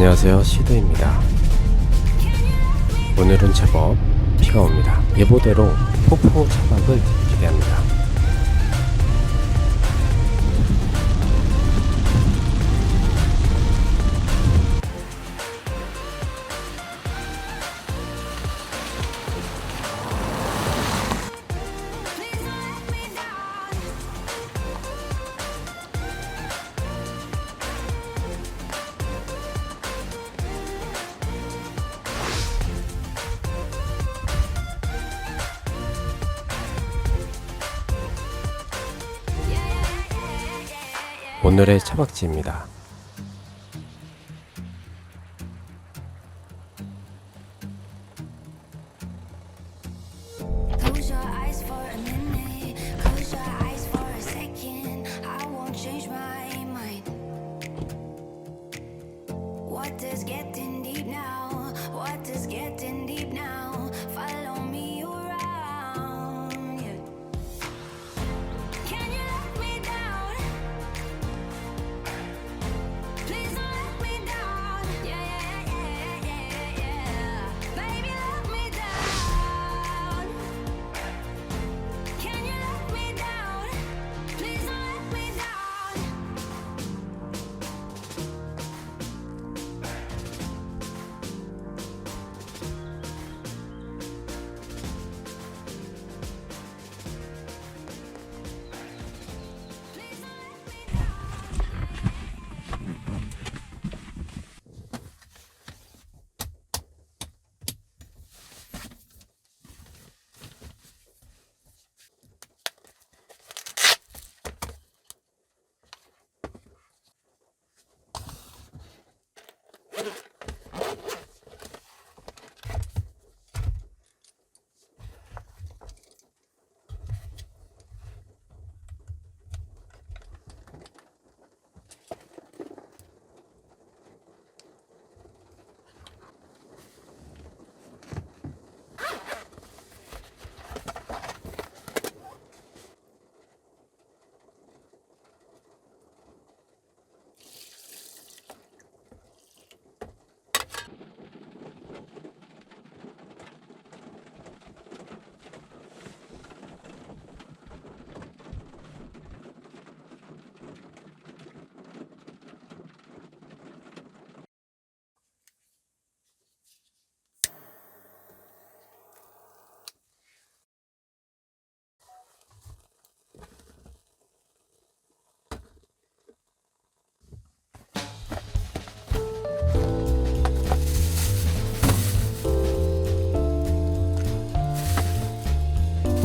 안녕하세요. 시드입니다. 오늘은 제법 비가 옵니다. 예보대로 폭포 차박을 기대합니다 오늘의 차박지입니다. What does getting deep now? What does getting deep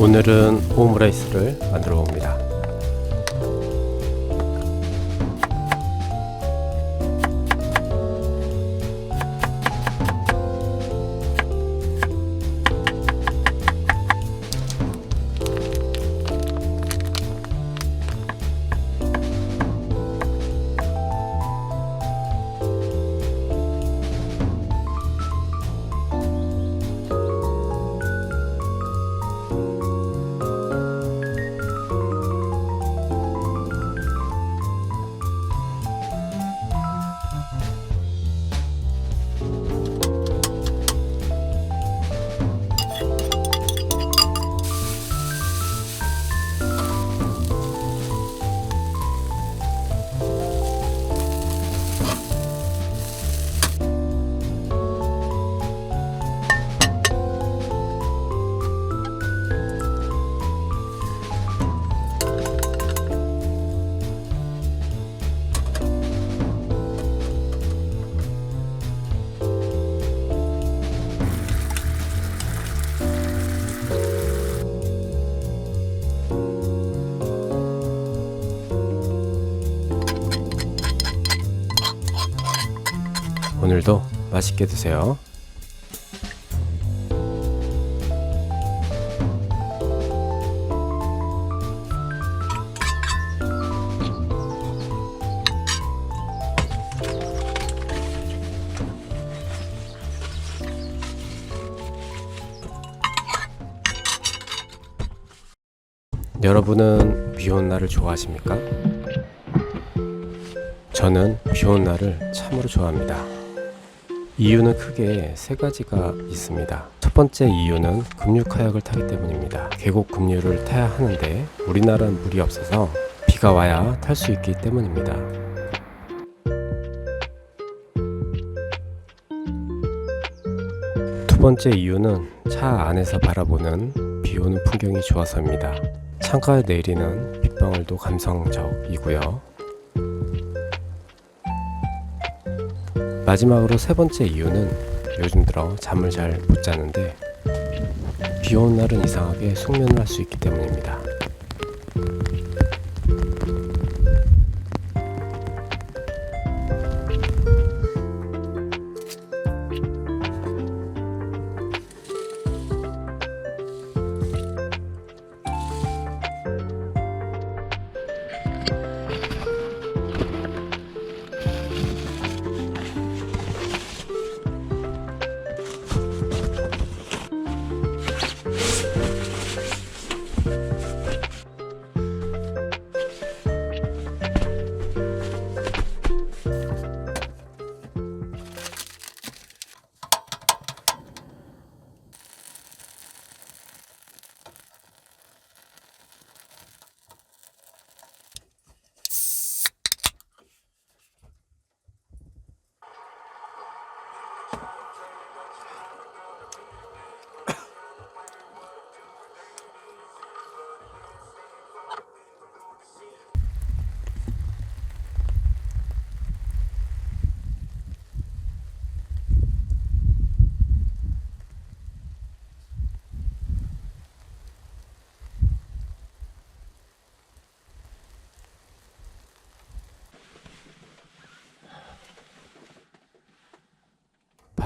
오늘은 오므라이스를 만들어 봅니다 오늘도 맛있게 드세요 여러분은 비 온 날을 좋아하십니까? 저는 비 온 날을 참으로 좋아합니다. 이유는 크게 세 가지가 있습니다. 첫 번째 이유는 급류 카약을 타기 때문입니다. 계곡 급류를 타야 하는데 우리나라는 물이 없어서 비가 와야 탈 수 있기 때문입니다. 두 번째 이유는 차 안에서 바라보는 비 오는 풍경이 좋아서입니다. 창가에 내리는 빗방울도 감성적이고요. 마지막으로 세 번째 이유는 요즘 들어 잠을 잘 못 자는데 비 오는 날은 이상하게 숙면을 할 수 있기 때문입니다.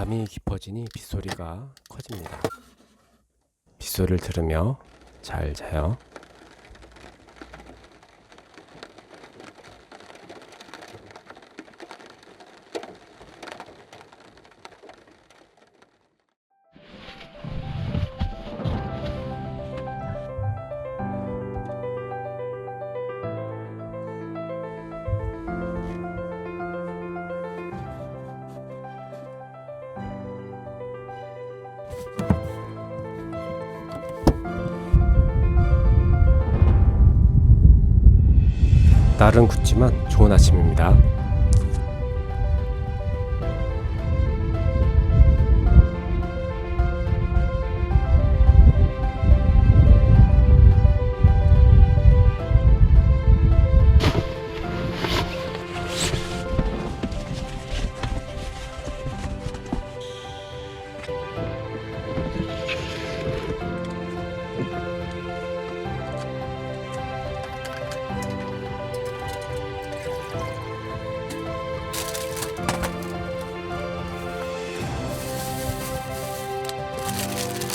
밤이 깊어지니 빗소리가 커집니다. 빗소리를 들으며 잘 자요. 날은 굳지만 좋은 아침입니다.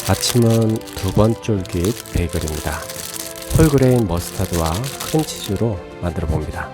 아침은 두 번 쫄깃 베이글입니다. 홀그레인 머스타드와 크림치즈로 만들어 봅니다.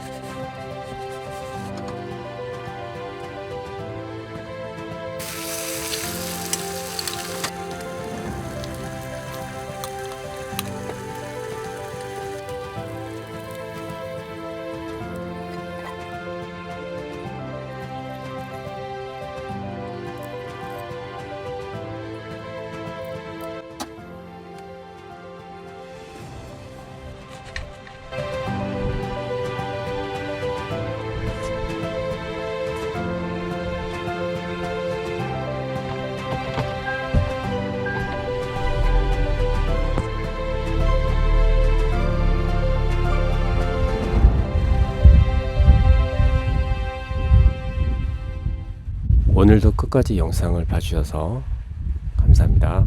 오늘도 끝까지 영상을 봐주셔서 감사합니다.